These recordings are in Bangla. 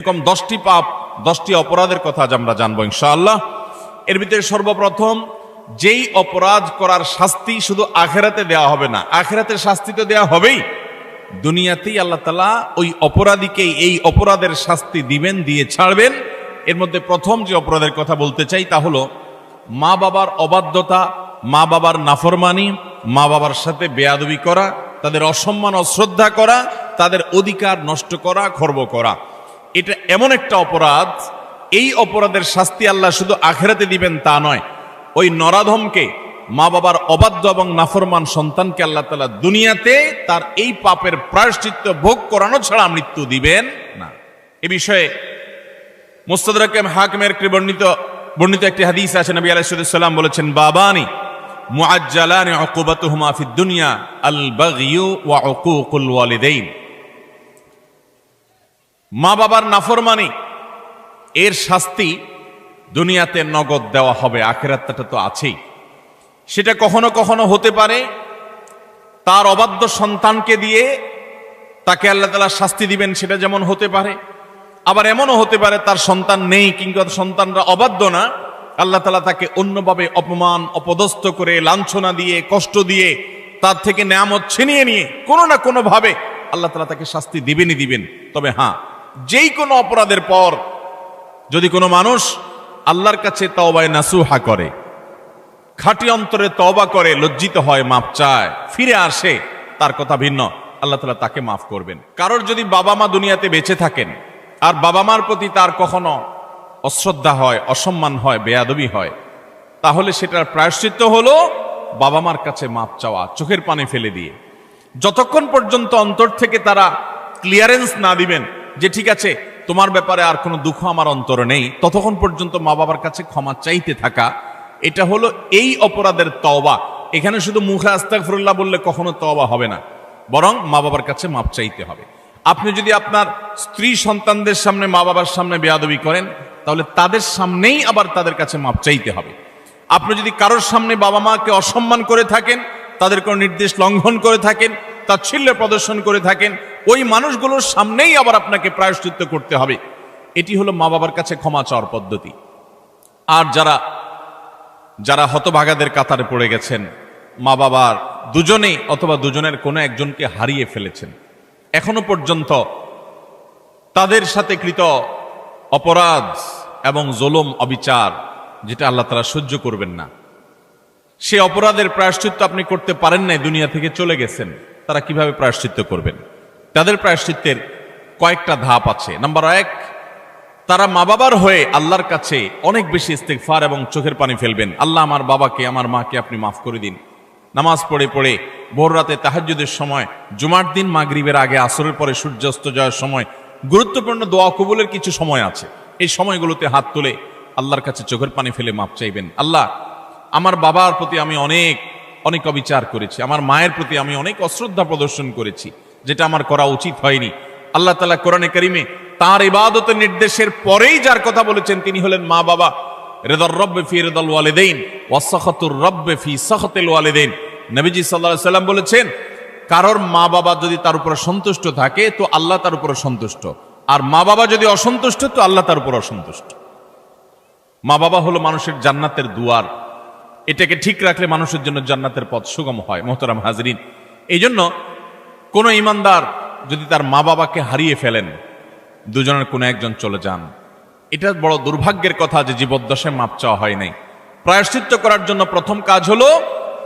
এরকম দশটি পাপ, দশটি অপরাধের কথা আজ আমরা জানব ইনশাআল্লাহ। এর ভিতরে সর্বপ্রথম, যেই অপরাধ করার শাস্তি শুধু আখেরাতে দেওয়া হবে না, আখেরাতের শাস্তি তো দেওয়া হবেই। দুনিয়াতেই আল্লাহ তালা ওই অপরাধীকে এই অপরাধের শাস্তি দিবেন, দিয়ে ছাড়বেন। এর মধ্যে প্রথম যে অপরাধের কথা বলতে চাই তা হলো, মা বাবার অবাধ্যতা, মা বাবার নাফরমানি, মা বাবার সাথে বেয়াদবি করা, তাদের অসম্মান অশ্রদ্ধা করা, তাদের অধিকার নষ্ট করা, খর্ব করা। এটা এমন একটা অপরাধ, এই অপরাধের শাস্তি আল্লাহ শুধু আখেরাতে দিবেন তা নয়। ওই নরাধমকে মা বাবার অবাধ্য এবং নাফরমান সন্তানকে আল্লাহ তালা দুনিয়াতে তার এই পাপের প্রায়শ্চিত্ত ভোগ করানো ছাড়া মৃত্যু দিবেন না। এ বিষয়ে মুস্তাদাম হাকিমের বর্ণিত বর্ণিত একটি হাদিস আছে, নবী আলাইসাল্লাম বলেছেন, বাবানি মুআজ্জালানি উকুবাতুহুমা ফিদ দুনিয়া আল বাগয়ু ওয়া উকুকুল ওয়ালিদাইন। মা বাবার নাফরমানি, এর শাস্তি দুনিয়াতে নগদ দেওয়া হবে, আখেরাতটা তো আছেই। সেটা কখনো কখনো হতে পারে, তার অবাধ্য সন্তানকে দিয়ে তাকে আল্লাহ তালা শাস্তি দিবেন, সেটা যেমন হতে পারে। আবার এমনও হতে পারে, তার সন্তান নেই, কিংবা সন্তানরা অবাধ্য না, আল্লাহ তালা তাকে অন্যভাবে অপমান, অপদস্থ করে, লাঞ্ছনা দিয়ে, কষ্ট দিয়ে, তার থেকে নেয়ামত ছিনিয়ে নিয়ে, কোনো না কোনোভাবে আল্লাহ তালা তাকে শাস্তি দিবেনই দিবেন। তবে হ্যাঁ যেই কোনো অপরাধের পর যদি কোনো মানুষ আল্লাহর কাছে তওবায় নাসুহা করে, খাঁটি অন্তরে তওবা করে, লজ্জিত হয় মাপ চায়, ফিরে আসে, তার কথা ভিন্ন, আল্লাহ তালা তাকে মাফ করবেন। কারোর যদি বাবা মা দুনিয়াতে বেঁচে থাকেন, আর বাবা মার প্রতি তার কখনো অশ্রদ্ধা হয়, অসম্মান হয়, বেয়াদবি হয়, তাহলে সেটার প্রায়শ্চিত্ত হলো বাবা মার কাছে মাপ চাওয়া, চোখের পানে ফেলে দিয়ে। যতক্ষণ পর্যন্ত অন্তর থেকে তারা ক্লিয়ারেন্স না দিবেন যে ঠিক আছে, তোমার ব্যাপারে আর কোনো দুঃখ আমার অন্তরে নেই। ততক্ষণ পর্যন্ত মা বাবার কাছে ক্ষমা চাইতে থাকা, এটা হলো এই অপরাধের তওবা। এখানে শুধু মুখে আস্তাগফিরুল্লাহ বললে কখনো তওবা হবে না, বরং মা বাবার কাছে মাপ চাইতে হবে। আপনি যদি আপনার স্ত্রী সন্তানদের সামনে, মা বাবার সামনে বেয়াদবি করেন, তাহলে তাদের সামনেই আবার তাদের কাছে মাপ চাইতে হবে। আপনি যদি কারোর সামনে বাবা মাকে অসম্মান করে থাকেন তাদের কোনো নির্দেশ লঙ্ঘন করে থাকেন তাচ্ছিল্য প্রদর্শন করে থাকেন, ওই মানুষগুলোর সামনেই আবার আপনাকে প্রায়শ্চিত্ত করতে হবে। এটি হলো মা বাবার কাছে ক্ষমা চাওয়ার পদ্ধতি। আর যারা যারা হতভাগাদের কাতারে পড়ে গেছেন, মা বাবার দুজনেই অথবা দুজনের কোনো একজনকে হারিয়ে ফেলেছেন। এখনও পর্যন্ত তাদের সাথে কৃত অপরাধ এবং জোলম, অবিচার যেটা আল্লাহ তারা সহ্য করবেন না। সে অপরাধের প্রায়শ্চিত্ত আপনি করতে পারেন নাই, দুনিয়া থেকে চলে গেছেন। তারা কীভাবে প্রায়শ্চিত্ত করবেন? তাদের প্রায়শ্চিত্তের কয়েকটা ধাপ আছে। নাম্বার এক, তারা মা বাবার হয়ে আল্লাহর কাছে অনেক বেশি ইস্তেকফার এবং চোখের পানি ফেলবেন। আল্লাহ আমার বাবাকে, আমার মাকে আপনি মাফ করে দিন। নামাজ পড়ে পড়ে ভোর রাতে তাহাজ্জুদের সময়, জুমার দিন মাগরিবের আগে, আসরের পরে সূর্যাস্ত যাওয়ার সময় গুরুত্বপূর্ণ দোয়া কবুলের কিছু সময় আছে। এই সময়গুলোতে হাত তুলে আল্লাহর কাছে চোখের পানি ফেলে মাপ চাইবেন। আল্লাহ, আমার বাবার প্রতি আমি অনেক অনেক অবিচার করেছি। আমার মায়ের প্রতি আমি অনেক অশ্রদ্ধা প্রদর্শন করেছি, যেটা আমার করা উচিত হয়নি। আল্লাহ তালা কোরআনে করিমে তার ইবাদতের নির্দেশের পরেই যার কথা বলেছেন, তিনি হলেন মা বাবা। রেদর রব্বে ফি রেদল ওয়ালেদেইন ওয়াসাখাতুর রব্বে ফি সাখাতিল ওয়ালেদেইন। নবীজি আলাইহি সাল্লাম বলেছেন, কারোর মা বাবা যদি তার উপরে সন্তুষ্ট থাকে, তো আল্লাহ তার উপরে সন্তুষ্ট আর মা বাবা যদি অসন্তুষ্ট, তো আল্লাহ তার উপর অসন্তুষ্ট। মা বাবা হলো মানুষের জান্নাতের দুয়ার। এটাকে ঠিক রাখলে মানুষের জন্য জান্নাতের পথ সুগম হয়, মোহতারাম হাজরিন। এই জন্য কোনো ইমানদার যদি তার মা বাবাকে হারিয়ে ফেলেন, দুজনের কোনো একজন চলে যান। এটা বড় দুর্ভাগ্যের কথা যে জীবদ্দশায় মাপ চাওয়া হয় নাই। প্রায়শ্চিত্ত করার জন্য প্রথম কাজ হলো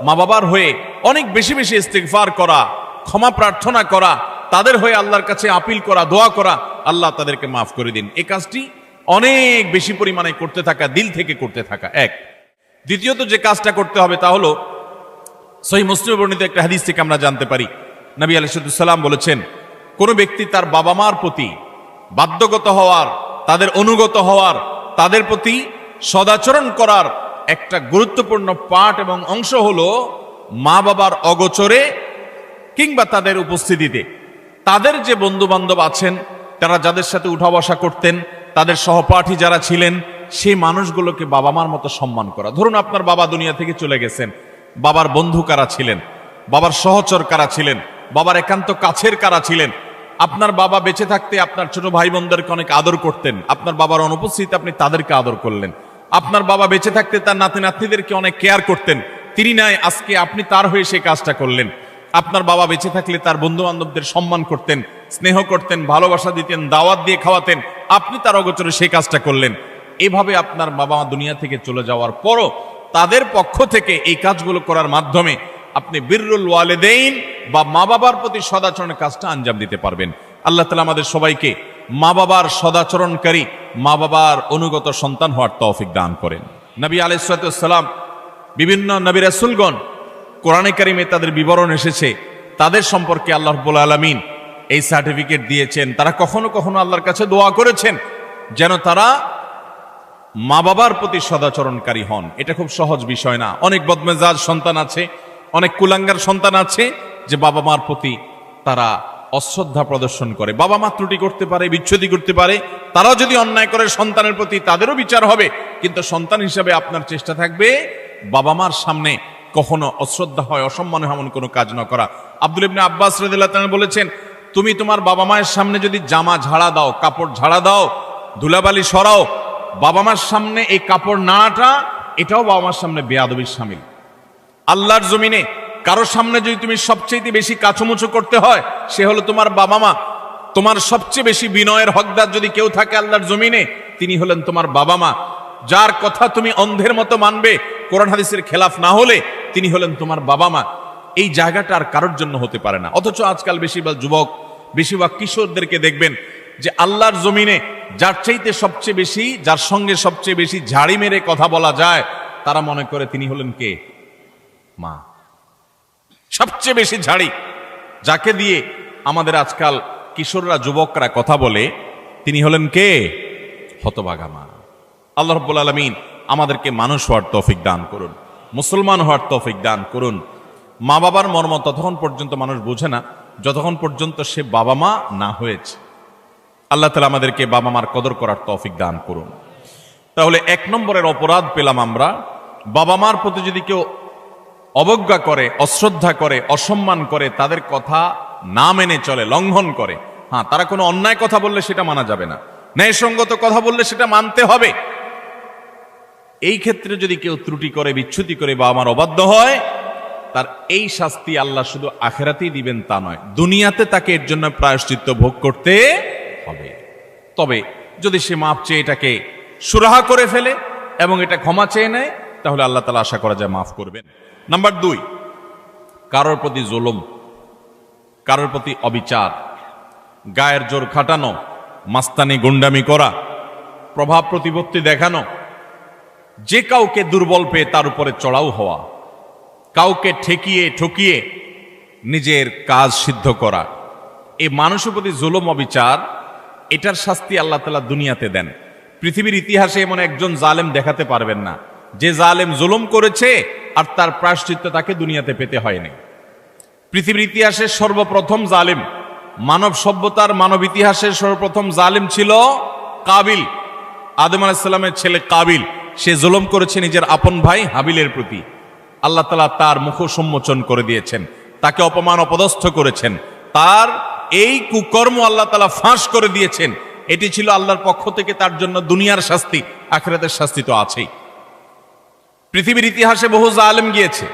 মা বাবার হয়ে অনেক বেশি বেশি ইস্তেগফার করা, ক্ষমা প্রার্থনা করা, তাদের হয়ে আল্লাহর কাছে আপিল করা, দোয়া করা, আল্লাহ তাদেরকে মাফ করে দিন। এই কাজটি অনেক বেশি পরিমাণে করতে থাকা, দিল থেকে করতে থাকা। এক দ্বিতীয়ত যে কাজটা করতে হবে তা হলো সহি মুসলিম বর্ণিত একটা হাদিস থেকে আমরা জানতে পারি। নবী আলাইসাল্লাম বলেছেন, কোন ব্যক্তি তার বাবা মার প্রতি বাধ্যগত হওয়ার, তাদের অনুগত হওয়ার, তাদের প্রতি সদাচরণ করার একটা গুরুত্বপূর্ণ পাঠ এবং অংশ হলো মা বাবার অগোচরে কিংবা তাদের উপস্থিতিতে। তাদের যে বন্ধু বান্ধব আছেন, তারা যাদের সাথে উঠা বসা করতেন, তাদের সহপাঠী যারা ছিলেন সেই মানুষগুলোকে বাবা মার মতো সম্মান করা। ধরুন আপনার বাবা দুনিয়া থেকে চলে গেছেন। বাবার বন্ধু কারা ছিলেন? বাবার সহচর কারা ছিলেন? বাবার একান্ত কাছের কারা ছিলেন? আপনার বাবা বেঁচে থাকতে আপনার ছোট ভাই বোনদেরকে অনেক আদর করতেন। আপনার বাবার অনুপস্থিতিতে আপনি তাদেরকে আদর করলেন। আপনার বাবা বেঁচে থাকতে তার নাতি নাতনিদেরকে অনেক কেয়ার করতেন। তিনি নাই, আজকে আপনি তার হয়ে সেই কাজটা করলেন। আপনার বাবা বেঁচে থাকলে তার বন্ধু বান্ধবদের সম্মান করতেন, স্নেহ করতেন, ভালোবাসা দিতেন, দাওয়াত দিয়ে খাওয়াতেন। আপনি তার অগোচরে সেই কাজটা করলেন। এভাবে আপনার বাবা দুনিয়া থেকে চলে যাওয়ার পরও তাদের পক্ষ থেকে এই কাজগুলো করার মাধ্যমে আপনি বিররুল ওয়ালেদেইন বা মা বাবার প্রতি সদাচরণের কাজটা আঞ্জাম দিতে পারবেন। আল্লাহ তালা আমাদের সবাইকে মা বাবার সদাচরণকারী মা বাবার অনুগত সন্তান হওয়ার তৌফিক দান করেন। নবী আলাইসালাম বিভিন্ন নবী রাসুলগণ কোরআনে কারিমে তাদের বিবরণ এসেছে। তাদের সম্পর্কে আল্লাহ রব্বুল আলমিন এই সার্টিফিকেট দিয়েছেন। তারা কখনো কখনো আল্লাহর কাছে দোয়া করেছেন, যেন তারা মা বাবার প্রতি সদাচরণকারী হন। এটা খুব সহজ বিষয় না। অনেক বদমেজাজ সন্তান আছে, অনেক কুলাঙ্গার সন্তান আছে যে বাবা মার প্রতি তারা অশ্রদ্ধা প্রদর্শন করে। বাবা মা ত্রুটি করতে পারে, বিচ্ছুতি করতে পারে, তারাও যদি অন্যায় করে সন্তানের প্রতি তাদেরও বিচার হবে। কিন্তু সন্তান হিসাবে আপনার চেষ্টা থাকবে বাবা মার সামনে কখনো অশ্রদ্ধা হয়, অসম্মান হয় এমন কোনো কাজ না করা। আব্দুল ইবনে আব্বাস রাদিয়াল্লাহু তাআলা বলেছেন, তুমি তোমার বাবা মায়ের সামনে যদি জামা ঝাড়া দাও, কাপড় ঝাড়া দাও, ধুলাবালি সরাও বাবা মার সামনে এই কাপড় নাড়াটা, এটাও বাবা মার সামনে বেয়াদবির সামিল। আল্লাহর জমিনে কারোর সামনে যদি তুমি সবচেয়ে বেশি কাছুমুচু করতে হয়, সে হলো তোমার বাবা মা তোমার সবচেয়ে বেশি বিনয়ের হকদার যদি কেউ থাকে আল্লাহর জমিনে, তিনি হলেন তোমার বাবা মা যার কথা তুমি অন্ধের মতো মানবে, কোরআন হাদিসের খেলাফ না হলে, তিনি হলেন তোমার বাবা মা এই জায়গাটা আর কারোর জন্য হতে পারে না। অথচ আজকাল বেশিরভাগ যুবক, বেশিরভাগ কিশোরদেরকে দেখবেন যে আল্লাহর জমিনে যার চাইতে সবচেয়ে বেশি, যার সঙ্গে সবচেয়ে বেশি ঝাড়ি মেরে কথা বলা যায়, তারা মনে করে তিনি হলেন কে? মা। সবচেয়ে বেশি ঝাড়ি যাকে দিয়ে আমাদের আজকাল কিশোররা, যুবকরা কথা বলে, তিনি হলেন কে? হতবাগা মা। আল্লাহ রব্বুল আলমিন আমাদেরকে মানুষ হওয়ার তৌফিক দান করুন, মুসলমান হওয়ার তৌফিক দান করুন। মা বাবার মর্ম ততক্ষণ পর্যন্ত মানুষ বোঝে না, যতক্ষণ পর্যন্ত সে বাবা মা না হয়েছে। আল্লাহ তালা আমাদেরকে বাবা মার কদর করার তৌফিক দান করুন। তাহলে এক নম্বরের অপরাধ পেলাম আমরা। বাবা মার প্রতি যদি কেউ অবজ্ঞা করে, অশ্রদ্ধা করে, অসম্মান করে, তাদের কথা না মেনে চলে, লঙ্ঘন করে হ্যাঁ তারা কোনো অন্যায় কথা বললে সেটা মানা যাবে না। ন্যায়সঙ্গত কথা বললে সেটা মানতে হবে। এই ক্ষেত্রে যদি কেউ ত্রুটি করে, বিচ্ছুতি করে বা আমার অবাধ্য হয়, তার এই শাস্তি আল্লাহ শুধু আখেরাতেই দিবেন তা নয়। দুনিয়াতে তাকে এর জন্য প্রায়শ্চিত্ত ভোগ করতে তবে যদি সে মাপ চেয়ে এটাকে সুরাহা করে ফেলে এবং এটা ক্ষমা চেয়ে নেয়, তাহলে আল্লাহ তালা আশা করা যায় মাফ করবেন। নাম্বার দুই, কারোর প্রতি জুলুম, কারোর প্রতি অবিচার, গায়ের জোর খাটানো, মাস্তানি গুন্ডামি করা, প্রভাব প্রতিপত্তি দেখানো, যে কাউকে দুর্বল পেয়ে তার উপরে চড়াও হওয়া, কাউকে ঠেকিয়ে ঠকিয়ে নিজের কাজ সিদ্ধ করা এই মানুষের প্রতি জুলুম, অবিচার এটার শাস্তি আল্লাহ তালা দুনিয়াতে দেন। পৃথিবীর ইতিহাসে এমন একজন জালেম দেখাতে পারবেন না। যে জালেম জুলুম করেছে আর তার প্রায়শ্চিত্ত তাকে দুনিয়াতে পেতে হয়নি। পৃথিবীর ইতিহাসের সর্বপ্রথম জালেম, মানব সভ্যতার মানব ইতিহাসের সর্বপ্রথম জালেম ছিল কাবিল। আদম আলাহিসাল্লামের ছেলে কাবিল। সে জুলুম করেছে নিজের আপন ভাই হাবিলের প্রতি। আল্লাহ তালা তার মুখ সম্মোচন করে দিয়েছেন। তাকে অপমান অপদস্থ করেছেন। তার এই কুকর্ম আল্লাহ তালা ফাঁস করে দিয়েছেন। এটি ছিল আল্লাহর পক্ষ থেকে তার জন্য দুনিয়ার শাস্তি, আখেরাতের শাস্তি তো আছেই। পৃথিবীর ইতিহাসে বহু জালেম গিয়েছে,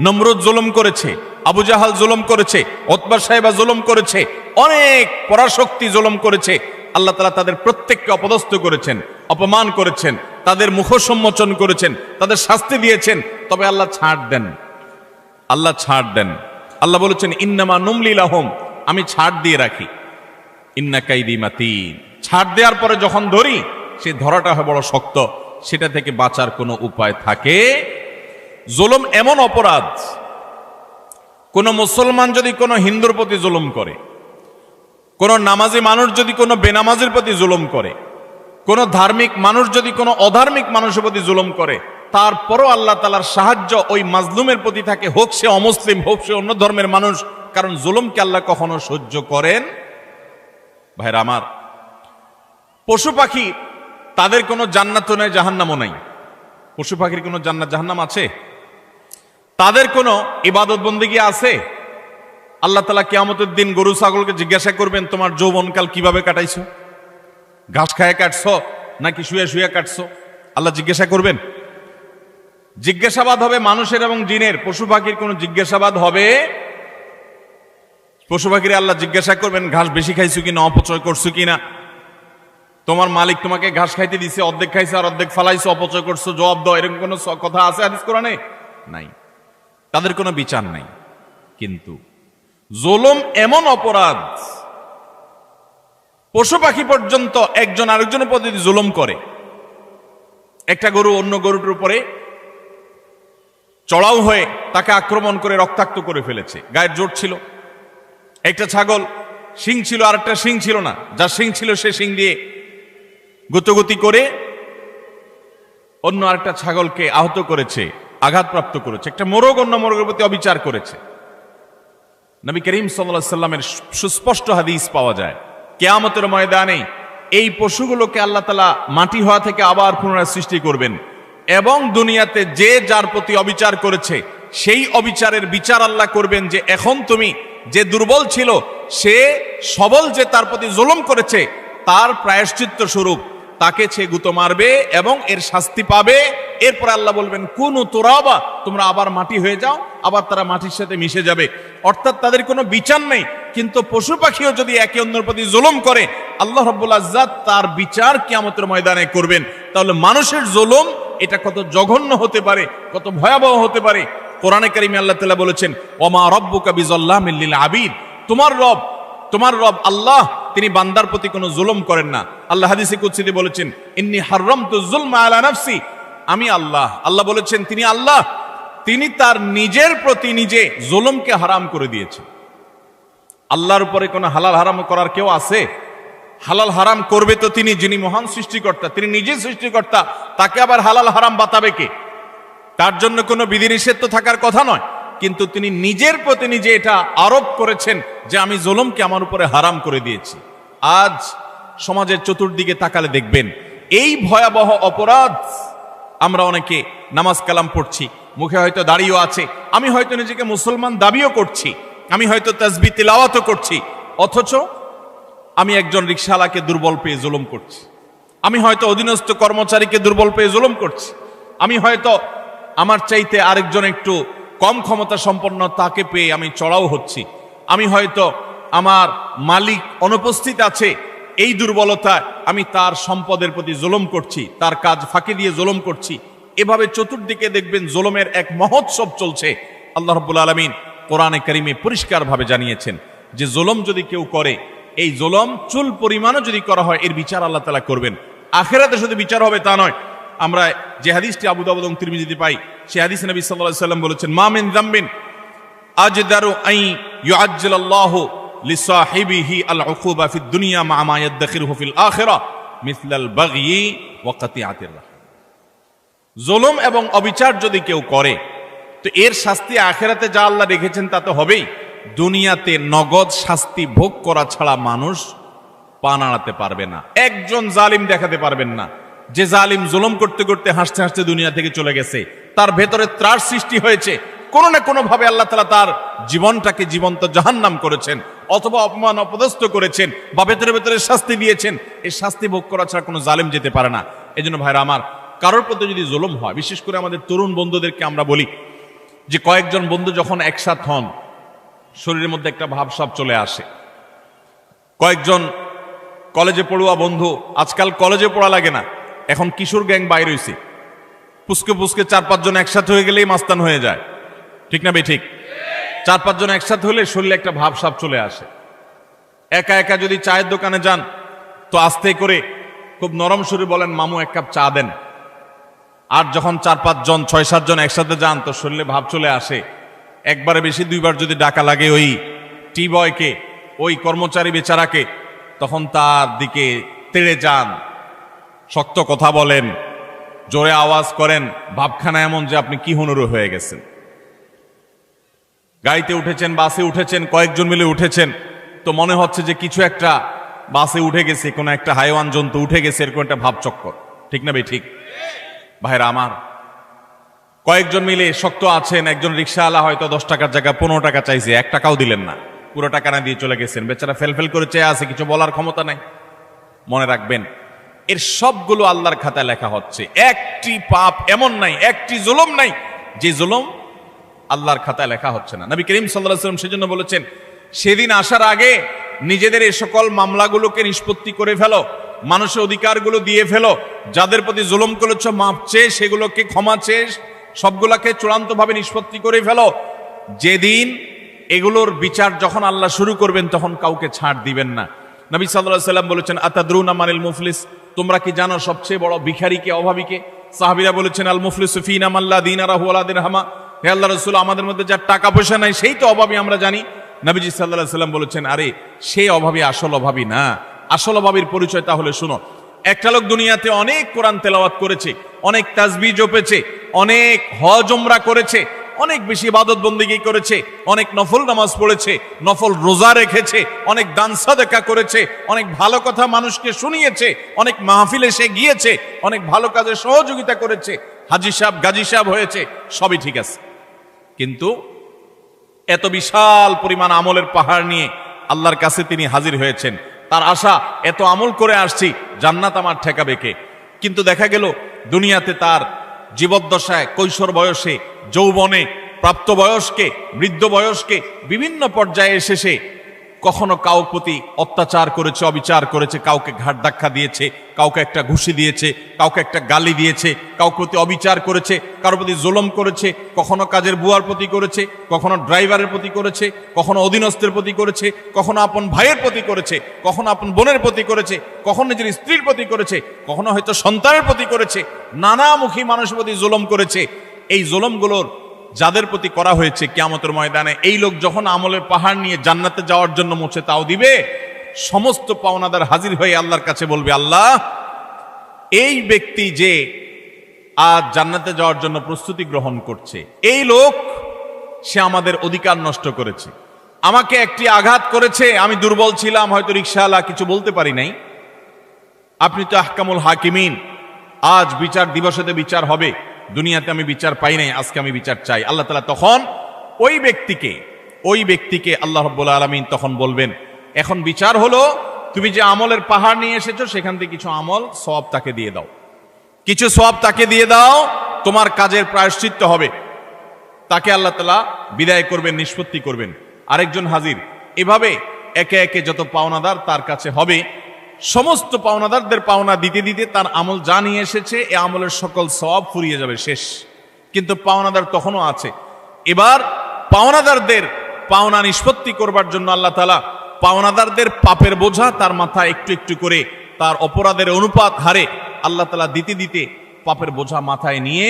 নমরুদ জুলুম করেছে, আবু জাহাল জুলুম করেছে ওতবার সাহেবা জুলুম করেছে, অনেক পরাশক্তি জুলুম করেছে। আল্লাহ তালা তাদের প্রত্যেককে অপদস্থ করেছেন, অপমান করেছেন, তাদের মুখ সম্মোচন করেছেন, তাদের শাস্তি দিয়েছেন, তবে আল্লাহ ছাড় দেন। আল্লাহ ছাড় দেন। আল্লাহ বলেছেন, ইন্নামা নুমলিলাহম আমি ছাড় দিয়ে রাখি। ইন্না কাইদি মাতি ছাড় দেওয়ার পরে যখন ধরি, সে ধরাটা হয় বড় শক্ত। সেটা থেকে বাঁচার কোনো উপায় থাকে? জুলুম এমন অপরাধ, কোন মুসলমান যদি কোনো হিন্দুর প্রতি জুলুম করে, কোন নামাজি মানুষ যদি কোনো বেনামাজির প্রতি জুলুম করে, কোন ধার্মিক মানুষ যদি কোনো অধার্মিক মানুষের প্রতি জুলুম করে, তারপরও আল্লাহ তালার সাহায্য ওই মাজলুমের প্রতি থাকে। হোক সে অমুসলিম, হোক সে অন্য ধর্মের মানুষ কারণ জুলুমকে আল্লাহ কখনো সহ্য করেন। ভাইরা আমার, পশু পাখি তাদের কোনো জান্নাতও নেই, জাহান্নামও নাই। পশু পাখির কোনো জান্নাত, জাহান্নাম আছে? তাদের কোনো ইবাদত বন্দিগি আছে? আল্লাহ তালা কেয়ামতের দিন গরু, ছাগলকে জিজ্ঞাসা করবেন, তোমার যৌবনকাল কীভাবে কাটাইছো? ঘাস খায়, কাটছো? নাকি শুয়ে শুয়ে কাটছো? আল্লাহ জিজ্ঞাসা করবেন। জিজ্ঞাসাবাদ হবে মানুষের এবং জিনের। পশু পাখির কোনো জিজ্ঞাসাবাদ হবে পশু পাখির আল্লাহ জিজ্ঞাসা করবেন, ঘাস বেশি খাইছো কিনা? অপচয় করছ কিনা? তোমার মালিক তোমাকে ঘাস খাইতে দিছে, অর্ধেক খাইছে আর অর্ধেক ফালাইছো, অপচয় করছ, জবাব দাও। এরকম কোনো কথা আছে হাদিস কোরআনে? নাই। তাদের কোনো বিচার নাই। কিন্তু জুলুম এমন অপরাধ পশু পাখি পর্যন্ত একজন আরেকজনের প্রতি যদি জুলুম করে, একটা গরু অন্য গরুটার উপরে চড়াও হয়ে তাকে আক্রমণ করে রক্তাক্ত করে ফেলেছে, গায়ের জোর ছিল। একটা ছাগল, শিং ছিল আর একটা শিং ছিল না। যার শিং ছিল, সে শিং দিয়ে গুতগুতি করে অন্য আরেকটা ছাগলকে আহত করেছে, আঘাতপ্রাপ্ত করেছে। একটা মোরগ, অন্য মোরগের প্রতি অবিচার করেছে। নবী করিম সাল্লাহ সাল্লামের সুস্পষ্ট হাদিস পাওয়া যায়। কেয়ামতের ময়দানে এই পশুগুলোকে আল্লাহ তালা মাটি হওয়া থেকে আবার পুনরায় সৃষ্টি করবেন এবং দুনিয়াতে যে যার প্রতি অবিচার করেছে, সেই অবিচারের বিচার আল্লাহ করবেন যে এখন তুমি যে দুর্বল ছিল, সে সবল যে তার প্রতি জুলুম করেছে, তার প্রায়শ্চিত্ত স্বরূপ, তাকে সে গুতো মারবে এবং এর শাস্তি পাবে। এরপর আল্লাহ বলবেন, কোন তোরাবা, তোমরা আবার মাটি হয়ে যাও, আবার তারা মাটির সাথে মিশে যাবে। অর্থাৎ তাদের কোনো বিচার নেই, কিন্তু পশু পাখিও যদি একে অন্যের প্রতি জুলুম করে, আল্লাহ রব্বুল আজাদ তার বিচার কিয়ামতের ময়দানে করবেন। তাহলে মানুষের জুলুম এটা কত জঘন্য হতে পারে, কত ভয়াবহ হতে পারে কোরআনে কারিমে আল্লাহ তাআলা বলেছেন, ওমা রব্বুকা বিজাল্লামিল লিল আবিদ। তোমার রব তোমার রব আল্লাহ, তিনি বান্দার প্রতি কোনো জুলুম করেন না। আল্লাহ হাদিসে কুদসিতে বলেছেন, ইন্নি হাররামতু যুলমা আলা নাফসি। আমি আল্লাহ। আল্লাহ বলেছেন, তিনি আল্লাহ। তিনি তার নিজের প্রতি নিজে জুলুমকে হারাম করে দিয়েছেন। আল্লাহর উপরে কোনো হালাল হারাম করার কেউ আছে? হালাল হারাম করবে তো তিনি যিনি মহান সৃষ্টিকর্তা, তিনি নিজে সৃষ্টিকর্তা, তাকে আবার হালাল হারাম বাতাবে কে? তার জন্য কোনো বিধিনিষেধ তো থাকার কথা নয়। কিন্তু তিনি নিজের প্রতি নিজে এটা আরোপ করেছেন যে আমি জুলুমকে আমার উপরে হারাম করে দিয়েছি। আজ সমাজের চতুর্দিকে তাকালে দেখবেন, এই ভয়াবহ অপরাধ আমরা অনেকে নামাজ কালাম পড়ছি, মুখে হয়তো দাঁড়িয়েও আছে, আমি হয়তো নিজেকে মুসলমান দাবিও করছি, আমি হয়তো তাজবি তিলাওয়াতও করছি, অথচ আমি একজন রিক্সাওয়ালাকে দুর্বল পেয়ে জুলুম করছি। আমি হয়তো অধীনস্থ কর্মচারীকে দুর্বল পেয়ে জুলুম করছি। আমি হয়তো আমার চাইতে আরেকজন একটু কম ক্ষমতা সম্পন্ন তাকে পেয়ে আমি চড়াও হচ্ছি। আমি হয়তো আমার মালিক অনুপস্থিত আছে, এই দুর্বলতা আমি তার সম্পদের প্রতি জুলুম করছি, তার কাজ ফাঁকি দিয়ে জুলুম করছি। এভাবে চতুর্দিকে দেখবেন জুলুমের এক মহোৎসব চলছে। আল্লাহ রব্বুল আলমিন কোরআনে করিমে পরিষ্কারভাবে জানিয়েছেন যে জুলুম যদি কেউ করে, এই জুলম চুল পরিমাণও যদি করা হয়, এর বিচার আল্লাহ তালা করবেন। আখেরাতে শুধু বিচার হবে তা নয় আমরা যে হাদিসটি আবু দাউদ এবং তিরমিজিতে পাই সে হাদিস নবী আলাইহি সাল্লাম বলেছেন, মা মিন যামবিন আজদারু আই ইউআজ্জিল আল্লাহ লিসাহিবিহি আল উকুবা ফিদ দুনিয়া মা মা ইয়াদখিরুহু ফিল আখিরা মিথলাল বাগয়ি ওয়া কাতিআতির জুলুম এবং অবিচার যদি কেউ করে, তো এর শাস্তি আখেরাতে যা আল্লাহ রেখেছেন তা তো হবেই। দুনিয়াতে নগদ শাস্তি ভোগ করা ছাড়া মানুষ পা নাড়াতে পারবে না। একজন জালিম দেখাতে পারবেন না। যে জালিম জুলম করতে করতে হাসতে হাসতে দুনিয়া থেকে চলে গেছে, তার ভেতরে ত্রাস সৃষ্টি হয়েছে। কোনো না কোনো ভাবে আল্লাহ তালা তার জীবনটাকে জীবন্ত জাহান্নাম করেছেন, অথবা অপমান অপদস্থ করেছেন, বা ভেতরে ভেতরে শাস্তি দিয়েছেন। এই শাস্তি ভোগ করা ছাড়া কোনো জালিম যেতে পারে না। এই জন্য ভাইরা, আমার কারোর প্রতি যদি জুলুম হয়, বিশেষ করে আমাদের তরুণ বন্ধুদেরকে আমরা বলি, যে কয়েকজন বন্ধু যখন একসাথ হন, শরীরের মধ্যে একটা ভাবসাব চলে আসে। কয়েকজন কলেজে পড়ুয়া বন্ধু, আজকাল কলেজে পড়া লাগে না। এখন কিশোর গ্যাং বাইর হয়েছে পুস্কে পুস্কে চার পাঁচজন একসাথে হয়ে গেলেই মাস্তান হয়ে যায়। ঠিক না বে ঠিক। চার পাঁচজন একসাথে হলে শরীরে একটা ভাবসাব চলে আসে। একা একা যদি চায়ের দোকানে যান, তো আস্তে করে খুব নরম সুরে বলেন, মামু, এক কাপ চা দেন। আর যখন চার পাঁচজন ছয় সাতজন একসাথে যান, তো শরীরে ভাব চলে আসে। একবারে বেশি, দুইবার যদি ডাকা লাগে ওই টি বয়কে ওই কর্মচারী বেচারাকে, তখন তার দিকে তেড়ে যান। শক্ত কথা বলেন, জোরে আওয়াজ করেন, ভাবখানা এমন যে আপনি কি হনুরু হয়ে গেছেন। গাড়িতে উঠেছেন, বাসে উঠেছেন, কয়েকজন মিলে উঠেছেন, তো মনে হচ্ছে যে কিছু একটা বাসে উঠে গেছে, কোনো একটা হাইওয়ান জন্তু উঠে গেছে, এরকম একটা ভাবচক্কর। ঠিক না ভাই, ঠিক? ভাইরা আমার, কয়েকজন মিলে শক্ত আছেন, একজন রিক্সাওয়ালা হয়তো দশ টাকার জায়গায় পনেরো টাকা চাইছে, এক টাকাও দিলেন না, পুরো টাকা না দিয়ে চলে গেছেন। বেচারা ফেলফেল করে চেয়ে আছে, কিছু বলার ক্ষমতা নাই। মনে রাখবেন এর সবগুলো আল্লাহর খাতায় লেখা হচ্ছে। একটি পাপ এমন নাই, একটি জুলুম নাই। যে জুলুম আল্লাহর খাতায় লেখা হচ্ছে না। নবী করিম সাল্লাহ সাল্লাম সেজন্য বলেছেন, সেদিন আসার আগে নিজেদের এই সকল মামলাগুলোকে নিষ্পত্তি করে ফেলো, মানুষের অধিকারগুলো দিয়ে ফেলো। যাদের প্রতি জুলুম করেছ মাপ চেয়ে সেগুলোকে ক্ষমা চেয়ে সবগুলাকে চূড়ান্তভাবে নিষ্পত্তি করে ফেলো। যেদিন এগুলোর বিচার যখন আল্লাহ শুরু করবেন, তখন কাউকে ছাড় দিবেন না। নবী সাল্লাহ সাল্লাম বলেছেন, আতাদ্রুনা মানিল মুফলিস? তোমরা কি জানো সবচেয়ে বড় ভিখারিকে অভাবীকে সাহাবিরা বলেছেন আল মুফলিস ফিনা মাল্লা দিন আরাহু আলাদিন হামা। হে আল্লাহ রসুল, আমাদের মধ্যে যার টাকা পয়সা নাই, সেই তো অভাবী আমরা জানি। নবীজি সাল্লাহ সাল্লাম বলেছেন, আরে সেই অভাবী আসল অভাবী না। আসল অভাবীর পরিচয় তাহলে শুনো। একটা লোক দুনিয়াতে অনেক কোরআন তেলাওয়াত করেছে, অনেক তাজবি জপেছে, অনেক হজ ওমরা করেছে অনেক বেশি ইবাদত বন্দিগি করেছে, অনেক নফল নামাজ পড়েছে, নফল রোজা রেখেছে, অনেক দান সাদেকা করেছে, অনেক ভালো কথা মানুষকে শুনিয়েছে, অনেক মাহফিলে সে গিয়েছে, অনেক ভালো কাজে সহযোগিতা করেছে, হাজি সাহেব, গাজী সাহেব হয়েছে, সবই ঠিক আছে। কিন্তু এত বিশাল পরিমাণ আমলের পাহাড় নিয়ে আল্লাহর কাছে তিনি হাজির হয়েছেন। তার আশা, এত আমল করে আসছি, জান্নাত আমার ঠেকাবে কে? কিন্তু দেখা গেল, দুনিয়াতে তার জীবদ্দশায় কৈশোর বয়সে যৌবনে প্রাপ্ত বয়সকে বৃদ্ধ বয়সকে বিভিন্ন পর্যায়ে এসে সে কখনো কাউ প্রতি অত্যাচার করেছে, অবিচার করেছে, কাউকে ঘাট ধাক্কা দিয়েছে, কাউকে একটা ঘুষি দিয়েছে, কাউকে একটা গালি দিয়েছে কাউ প্রতি অবিচার করেছে কারও প্রতি জুলম করেছে, কখনো কাজের বুয়ার প্রতি করেছে, কখনো ড্রাইভারের প্রতি করেছে, কখনো অধীনস্থের প্রতি করেছে, কখনো আপন ভাইয়ের প্রতি করেছে, কখনো আপন বোনের প্রতি করেছে, কখনো নিজের স্ত্রীর প্রতি করেছে, কখনো হয়তো সন্তানের প্রতি করেছে নানামুখী মানুষের প্রতি জুলম করেছে। এই জুলমগুলোর যাদের প্রতি করা হয়েছে কিয়ামতের ময়দানে, এই লোক যখন আমলের পাহাড় নিয়ে জান্নাতে যাওয়ার জন্য মুছে তাও দিবে, সমস্ত পাওনাদার হাজির হয়ে আল্লাহর কাছে বলবে, আল্লাহ, এই ব্যক্তি যে আজ জান্নাতে যাওয়ার জন্য প্রস্তুতি গ্রহণ করছে, এই লোক, সে আমাদের অধিকার নষ্ট করেছে। আমাকে একটি আঘাত করেছে, আমি দুর্বল ছিলাম, হয়তো রিক্সাওয়ালা কিছু বলতে পারি নাই। আপনি তো আহকামুল হাকিমিন, আজ বিচার দিবসেতে বিচার হবে। দুনিয়াতে আমি বিচার পাই নাই, আজকে আমি বিচার চাই। আল্লাহ তালা তখন ওই ব্যক্তিকে ওই ব্যক্তিকে আল্লাহ রব্বুল আলমিন তখন বলবেন, এখন বিচার হলো, তুমি যে আমলের পাহাড় নিয়ে এসেছ, সেখান থেকে কিছু আমল সব তাকে দিয়ে দাও। কিছু সব তাকে দিয়ে দাও, তোমার কাজের প্রায়শ্চিত্ত হবে। তাকে আল্লাহ তালা বিদায় করবেন, নিষ্পত্তি করবেন। আরেকজন হাজির, এভাবে একে একে যত পাওনাদার তার কাছে হবে সমস্ত পাওনাদারদের পাওনা দিতে দিতে তার আমল যা নিয়ে এসেছে, এ আমলের সকল সব ফুরিয়ে যাবে, শেষ। কিন্তু পাওনাদার তখনও আছে। এবার পাওনাদারদের পাওনা নিষ্পত্তি করবার জন্য আল্লাহ তালা পাওনাদারদের পাপের বোঝা তার মাথা একটু একটু করে তার অপরাধের অনুপাত হারে আল্লাহ তালা দিতে দিতে পাপের বোঝা মাথায় নিয়ে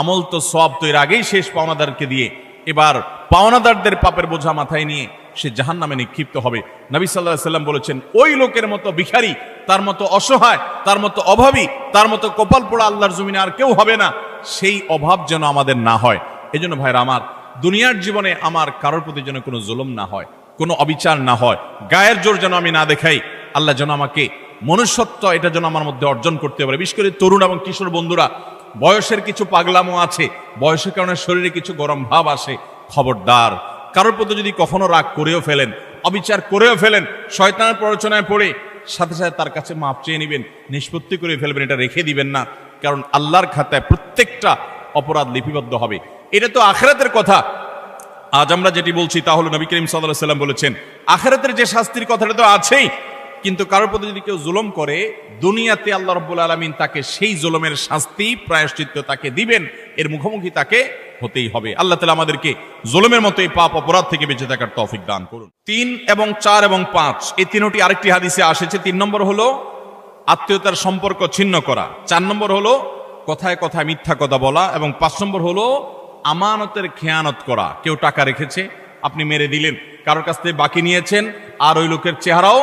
আমল তো সব তো এর আগেই শেষ পাওনাদারকে দিয়ে, এবার পাওনাদারদের পাপের বোঝা মাথায় নিয়ে সে জাহান নামে নিক্ষিপ্ত হবে। নবী সাল্লাহ সাল্লাম বলেছেন, ওই লোকের মতো ভিখারি, তার মতো অসহায়, তার মতো অভাবী, তার মতো কপাল পোড়া আল্লাহর জমিনে আর কেউ হবে না। সেই অভাব যেন আমাদের না হয়। এই জন্য ভাইরা আমার, দুনিয়ার জীবনে আমার কারোর প্রতি যেন কোনো জুলুম না হয়, কোনো অবিচার না হয়, গায়ের জোর যেন আমি না দেখাই, আল্লাহ যেন আমাকে মনুষ্যত্ব এটা যেন আমার মধ্যে অর্জন করতে পারে। বিশেষ করে তরুণ এবং কিশোর বন্ধুরা, বয়সের কিছু পাগলামো আছে, বয়সের কারণে শরীরে কিছু গরম ভাব আসে। খবরদার কারোর প্রতি যদি কখনো রাগ করেও ফেলেন, অবিচার করেও ফেলেন শয়তানের প্ররোচনায় পড়ে, সাথে সাথে তার কাছে মাপ চেয়ে নেবেন, নিষ্পত্তি করে ফেলবেন, এটা রেখে দিবেন না, কারণ আল্লাহর খাতায় প্রত্যেকটা অপরাধ লিপিবদ্ধ হবে। এটা তো আখেরাতের কথা। আজ আমরা যেটি বলছি তা হলো নবী করিম সাল্লাহ সাল্লাম বলেছেন, আখেরাতের যে শাস্তির কথাটা তো আছেই কিন্তু কারোর প্রতি যদি কেউ জুলম করে, দুনিয়াতে আল্লাহ রব্বুল আলমিন তাকে সেই জুলমের শাস্তি, প্রায়শ্চিত্ত তাকে দিবেন, এর মুখোমুখি তাকে হতেই হবে। আল্লাহ তালা আমাদেরকে জুলমের মতো এই পাপ অপরাধ থেকে বেঁচে থাকার তৌফিক দান করুন। তিন এবং চার এবং পাঁচ, এই তিনটি আরেকটি হাদিসে আসেছে। তিন নম্বর হলো আত্মীয়তার সম্পর্ক ছিন্ন করা। চার নম্বর হলো কথায় কথায় মিথ্যা কথা বলা। এবং পাঁচ নম্বর হলো আমানতের খেয়ানত করা। কেউ টাকা রেখেছে, আপনি মেরে দিলেন, কারোর কাছ থেকে বাকি নিয়েছেন, আর ওই লোকের চেহারাও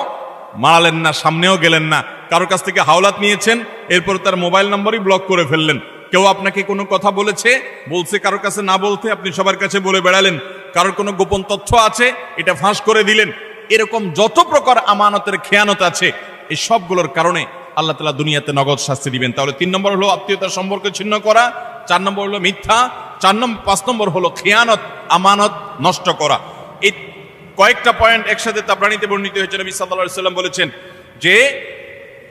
মারালেন না, সামনেও গেলেন না। কারোর কাছ থেকে হাওলাত নিয়েছেন, এরপর তার মোবাইল নম্বরই ব্লক করে ফেললেন। কেউ আপনাকে কোনো কথা বলেছে? বলছে কারোর কাছে না বলতে আপনি সবার কাছে বলে বেড়ালেন। কারোর কোনো গোপন তথ্য আছে? এটা ফাঁস করে দিলেন। এরকম যত প্রকার আমানতের খেয়ানত আছে, এই সবগুলোর কারণে আল্লাহ তালা দুনিয়াতে নগদ শাস্তি দিবেন। তাহলে তিন নম্বর হলো আত্মীয়তার সম্পর্ক ছিন্ন করা, চার নম্বর হলো মিথ্যা, চার নম্বর পাঁচ নম্বর হলো খেয়ানত, আমানত নষ্ট করা। এই কয়েকটা পয়েন্ট একসাথে তাবরানিতে বর্ণিত হয়েছে। নবী সাল্লাল্লাহু সাল্লাম বলেছেন যে,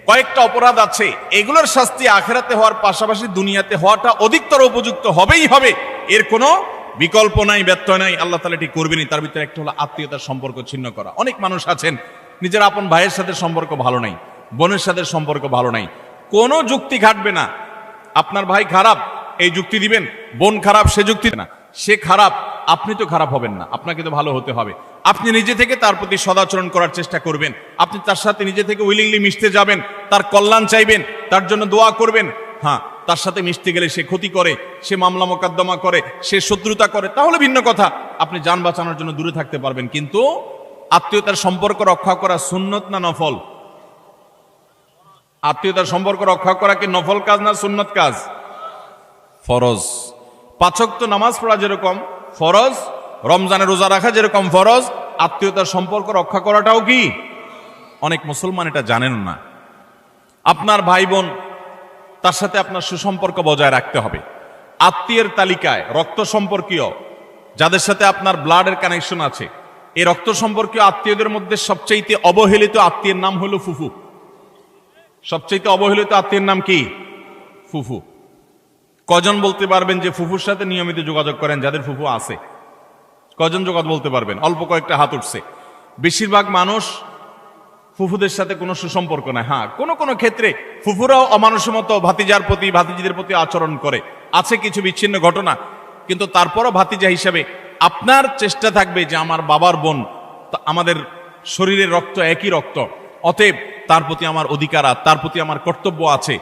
কয়েকটা অপরাধ আছে, এগুলোর শাস্তি আখেরাতে হওয়ার পাশাপাশি দুনিয়াতে হওয়াটা অধিকতর উপযুক্ত হবেই হবে। এর কোনো বিকল্প নাই, ব্যর্থ নাই, আল্লাহ তালা এটি করবেনই। তার ভিতরে একটা হলো আত্মীয়তার সম্পর্ক ছিন্ন করা। অনেক মানুষ আছেন, নিজের আপন ভাইয়ের সাথে সম্পর্ক ভালো নাই, বোনের সাথে সম্পর্ক ভালো নাই। কোনো যুক্তি ঘাটবে না। আপনার ভাই খারাপ, এই যুক্তি দিবেন, বোন খারাপ, সে যুক্তি না। সে খারাপ, আপনি তো খারাপ হবেন না, আপনাকে তো ভালো হতে হবে। আপনি নিজে থেকে তার প্রতি সদাচরণ করার চেষ্টা করবেন। আপনি তার সাথে নিজে থেকে উইলিংলি মিশতে যাবেন, তার কল্যাণ চাইবেন, তার জন্য দোয়া করবেন। হ্যাঁ তার সাথে মিশতে গেলে সে ক্ষতি করে, সে মামলা মোকদ্দমা করে, সে শত্রুতা করে, তাহলে ভিন্ন কথা। আপনি যান বাঁচানোর জন্য দূরে থাকতে পারবেন, কিন্তু আত্মীয়তার সম্পর্ক রক্ষা করা সুন্নত না নফল? আত্মীয়তার সম্পর্ক রক্ষা করা কি নফল কাজ না সুন্নত কাজ? ফরজ। পাচক তো নামাজ পড়া যেরকম ফরজ রমজানে রোজা রাখা যেরকম ফরজ, আত্মীয়তার সম্পর্ক রক্ষা করাটাও কি? অনেক মুসলমান এটা জানেন না। আপনার ভাই বোন তার সাথে আপনার সুসম্পর্ক বজায় রাখতে হবে। আত্মীয়ের তালিকায় রক্ত সম্পর্কীয়, যাদের সাথে আপনার ব্লাডের কানেকশন আছে, এই রক্ত সম্পর্কীয় আত্মীয়দের মধ্যে সবচাইতে অবহেলিত আত্মীয়ের নাম হলো ফুফু। সবচাইতে অবহেলিত আত্মীয়ের নাম কি? ফুফু। কজন বলতে পারবেন যে ফুফুর সাথে নিয়মিত যোগাযোগ করেন? যাদের ফুফু আছে। কজন যোগাযোগ বলতে পারবেন? অল্প কয়েকটা হাত উঠছে। বেশিরভাগ মানুষ ফুফুদের সাথে কোনো সুসম্পর্ক নাই। হ্যাঁ কোনো কোনো ক্ষেত্রে ফুফুরাও অমানুষের মতো ভাতিজার প্রতি, ভাতিজিদের প্রতি আচরণ করে। আছে কিছু বিচ্ছিন্ন ঘটনা, কিন্তু তারপরও ভাতিজা হিসাবে আপনার চেষ্টা থাকবে যে আমার বাবার বোন আমাদের শরীরের রক্ত একই রক্ত, অতএব তার প্রতি আমার অধিকার তার প্রতি আমার কর্তব্য আছে।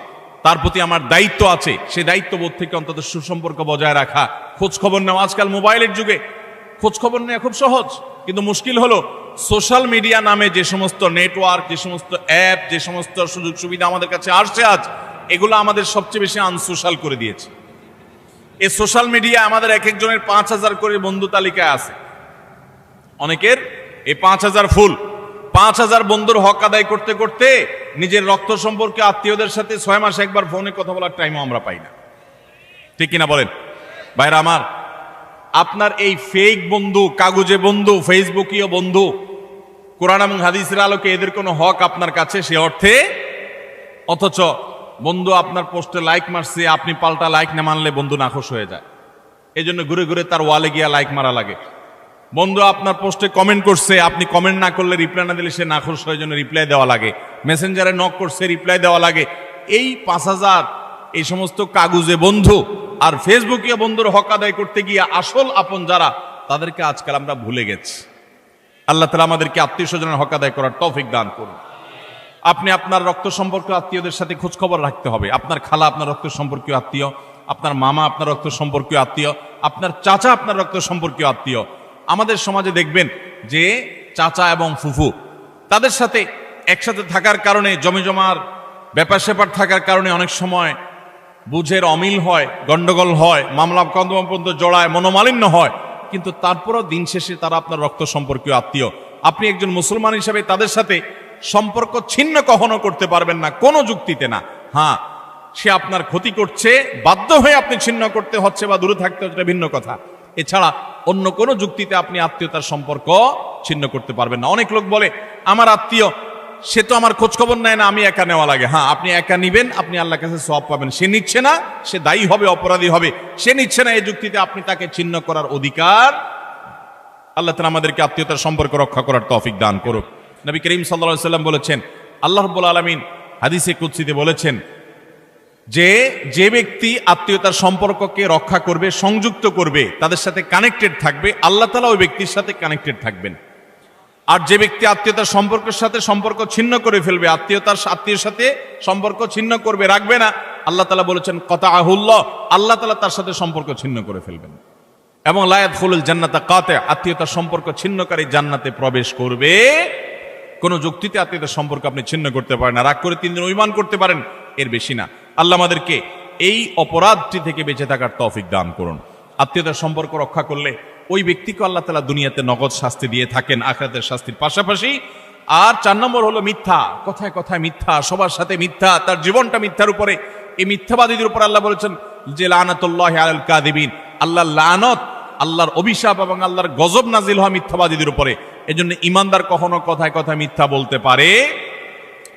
তার প্রতি আমার দায়িত্ব আছে। সেই দায়িত্ববোধ থেকে অন্তত সুসম্পর্ক বজায় রাখা। খোঁজ খবর নেওয়া আজকাল মোবাইলের যুগে খোঁজ খবর নেওয়া খুব সহজ। কিন্তু মুশকিল হলো, সোশ্যাল মিডিয়া নামে যে সমস্ত নেটওয়ার্ক, যে সমস্ত অ্যাপ, যে সমস্ত সুযোগ সুবিধা আমাদের কাছে আসছে আজ, এগুলো আমাদের সবচেয়ে বেশি আনসোশ্যাল করে দিয়েছে। এই সোশ্যাল মিডিয়া আমাদের এক একজনের পাঁচ হাজার করে বন্ধু তালিকায় আছে। অনেকের এই পাঁচ হাজার ফুল পাঁচ হাজার বন্ধুর হক আদায় করতে করতে নিজের রক্ত সম্পর্কে আত্মীয়দের সাথে ছয় মাসে একবার ফোনে কথা বলার টাইমও আমরা পাই না। ঠিক কিনা বলেন? ভাইরা আমার, আপনার এই ফেক বন্ধু, কাগজে বন্ধু ফেসবুকীয় বন্ধু, কোরআন এবং হাদিসের আলোকে এদের কোনো হক আপনার কাছে? সে অর্থে? অথচ বন্ধু আপনার পোস্টে লাইক মারছে, আপনি পাল্টা লাইক না মানলে বন্ধু নাখোশ হয়ে যায়। এই জন্য ঘুরে ঘুরে তার ওয়ালে গিয়া লাইক মারা লাগে। বন্ধু আপনার পোস্টে কমেন্ট করছে, আপনি কমেন্ট না করলে রিপ্লাই না দিলে সে না নাখোশ হয়ে জন্য রিপ্লাই দেওয়া লাগে। মেসেঞ্জারে নক করছে রিপ্লাই দেওয়া লাগে। এই পাঁচ হাজার, এই সমস্ত কাগজে বন্ধু আর ফেসবুকে বন্ধুর হক আদায় করতে গিয়ে আসল আপন যারা, তাদেরকে আজকাল আমরা ভুলে গেছি। আল্লাহ তালা আমাদেরকে আত্মীয় স্বজনের হক আদায় করার তৌফিক দান করুন। আপনি আপনার রক্ত সম্পর্ক আত্মীয়দের সাথে খোঁজখবর রাখতে হবে। আপনার খালা আপনার রক্ত সম্পর্কীয় আত্মীয়, আপনার মামা আপনার রক্ত সম্পর্কীয় আত্মীয়, আপনার চাচা আপনার রক্ত সম্পর্কীয় আত্মীয় আমাদের সমাজে দেখবেন যে চাচা এবং ফুফু তাদের সাথে একসাথে থাকার কারণে, জমে জমার ব্যাপার স্যাপার থাকার কারণে অনেক সময় বুঝের অমিল হয়, গন্ডগোল হয়, মামলা কন্দমা পর্যন্ত জড়ায়, মনোমালিন্য হয়। কিন্তু তারপরও দিন শেষে তারা আপনার রক্ত সম্পর্কীয় আত্মীয়। আপনি একজন মুসলমান হিসাবে তাদের সাথে সম্পর্ক ছিন্ন কখনো করতে পারবেন না, কোনো যুক্তিতে না। হ্যাঁ সে আপনার ক্ষতি করছে, বাধ্য হয়ে আপনি ছিন্ন করতে হচ্ছে বা দূরে থাকতে হচ্ছে ভিন্ন কথা। এছাড়া অন্য কোনো যুক্তিতে আপনি আত্মীয়তার সম্পর্ক ছিন্ন করতে পারবেন না। অনেক লোক বলে, আমার আত্মীয়, সে তো আমার খোঁজ খবর নেয় না, আমি একা নেওয়া লাগে। হ্যাঁ আপনি একা নিবেন, আপনি আল্লাহর কাছে সব পাবেন। সে নিচ্ছে না, সে দায়ী হবে, অপরাধী হবে। সে নিচ্ছে না, এই যুক্তিতে আপনি তাকে ছিন্ন করার অধিকার। আল্লাহ তালা আমাদেরকে আত্মীয়তার সম্পর্ক রক্ষা করার তৌফিক দান করুক। নবী করিম সাল্লা সাল্লাম বলেছেন, আল্লাহ রব্বুল আলমিন হাদিসে কুৎসিতে বলেছেন যে যে ব্যক্তি আত্মীয়তার সম্পর্ককে রক্ষা করবে, সংযুক্ত করবে, তাদের সাথে কানেক্টেড থাকবে, আল্লাহ তালা ওই ব্যক্তির সাথে কানেক্টেড থাকবেন। আর যে ব্যক্তি আত্মীয়তার সম্পর্কের সাথে সম্পর্ক ছিন্ন করে ফেলবে, আত্মীয়তার আত্মীয়ের সাথে সম্পর্ক ছিন্ন করবে, রাখবে না, আল্লাহ তালা বলেছেন কথা আহুল্লাহ আল্লাহ তালা তার সাথে সম্পর্ক ছিন্ন করে ফেলবেন। এবং লায়াত ফুলুল জান্নাতা কাতে আত্মীয়তার সম্পর্ক ছিন্নকারী জান্নাতে প্রবেশ করবে। কোন যুক্তিতে আত্মীয়তার সম্পর্ক আপনি ছিন্ন করতে পারেন না, রাগ করে তিন দিন অভিমান করতে পারেন, এর বেশি না। আল্লাহ আমাদেরকে এই অপরাধটি থেকে বেঁচে থাকার তৌফিক দান করুন। আত্মীয়তার সম্পর্ক রক্ষা করলে ওই ব্যক্তিকে আল্লাহ তালা দুনিয়াতে নগদ শাস্তি দিয়ে থাকেন, আখরাতের শাস্তির পাশাপাশি। আর চার নম্বর হলো মিথ্যা, কথায় কথায় মিথ্যা, সবার সাথে মিথ্যা, তার জীবনটা মিথ্যার উপরে। এই মিথ্যাবাদীদের উপর আল্লাহ বলেছেন যে লানাতুল্লাহ আল কাদিবিন আল্লাহ লানত, আল্লাহর অভিশাপ এবং আল্লাহর গজব নাজিল হওয়া মিথ্যাবাদীদের উপরে। এজন্য ইমানদার কখনো কথায় কথায় মিথ্যা বলতে পারে।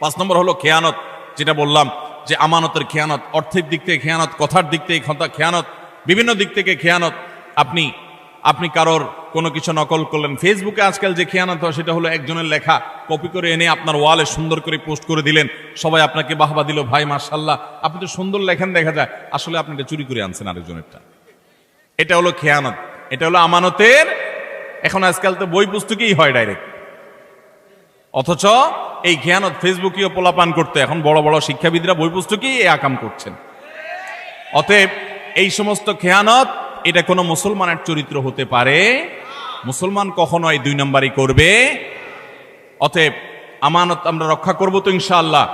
পাঁচ নম্বর হলো খেয়ানত, যেটা বললাম যে আমানতের খেয়ানত, অর্থের দিক থেকে খেয়ানত, কথার দিক থেকে খেয়ানত, বিভিন্ন দিক থেকে খেয়ানত, আপনি আপনি কারোর কোনো কিছু নকল করলেন। ফেসবুকে আজকাল যে খেয়ানত হয়, সেটা হলো একজনের লেখা কপি করে এনে আপনার ওয়ালে সুন্দর করে পোস্ট করে দিলেন। সবাই আপনাকে বাহবা দিল, ভাই মার্শাল্লাহ আপনি তো সুন্দর লেখেন, দেখা যায়। আসলে আপনি এটা চুরি করে আনছেন আরেকজনেরটা। এটা হলো খেয়ানত, এটা হলো আমানতের, এখন আজকাল তো বই পুস্তকেই হয় ডাইরেক্ট অথচ এই জ্ঞানত ফেসবুকীয় পোলাপান করতে। এখন বড় বড় শিক্ষাবিদরা বই পুস্তকেই এই আকাম করছেন। অতএব এই সমস্ত খেয়ানত, এটা কোনো মুসলমানের চরিত্র হতে পারে। মুসলমান কখনো এই দুই নম্বরই করবে। অতএব আমানত আমরা রক্ষা করব তো ইনশাআল্লাহ।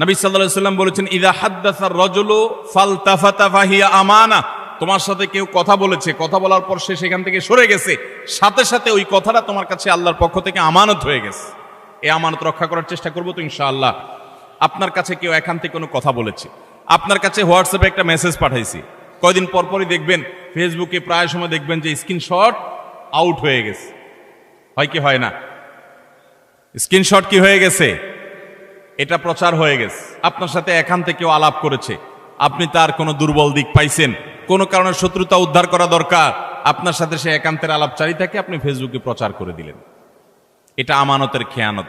নবী সাল্লাল্লাহু সাল্লাম বলেছেন, ইদা হাদ্দাসার রজুলু ফালতাফাতা ফাহিয়া আমানা। তোমার সাথে কেউ কথা বলেছে, কথা বলার পর সে সেখান থেকে সরে গেছে। সাথে সাথে ওই কথাটা তোমার কাছে আল্লাহর পক্ষ থেকে আমানত হয়ে গেছে। এই আমানত রক্ষা করার চেষ্টা করব তো ইনশাআল্লাহ। আপনার কাছে কেউ এখান থেকে কোনো কথা বলেছে? আপনার কাছে হোয়াটসঅ্যাপে একটা মেসেজ পাঠাইছি। কয়দিন পর পরই দেখবেন, ফেসবুকে প্রায় সময় দেখবেন যে স্ক্রিনশট আউট হয়ে গেছে। হয় কি হয় না? স্ক্রিনশট কি হয়ে গেছে? এটা প্রচার হয়ে গেছে। আপনার সাথে এখান থেকেও আলাপ করেছে। আপনি তার কোনো দুর্বল দিক পাইছেন। কোনো কারণে শত্রুতা উদ্ধার করা দরকার। আপনার সাথে সে একান্তের আলাপ চারি থাকে আপনি ফেসবুকে প্রচার করে দিলেন। এটা আমানতের খেয়ানত।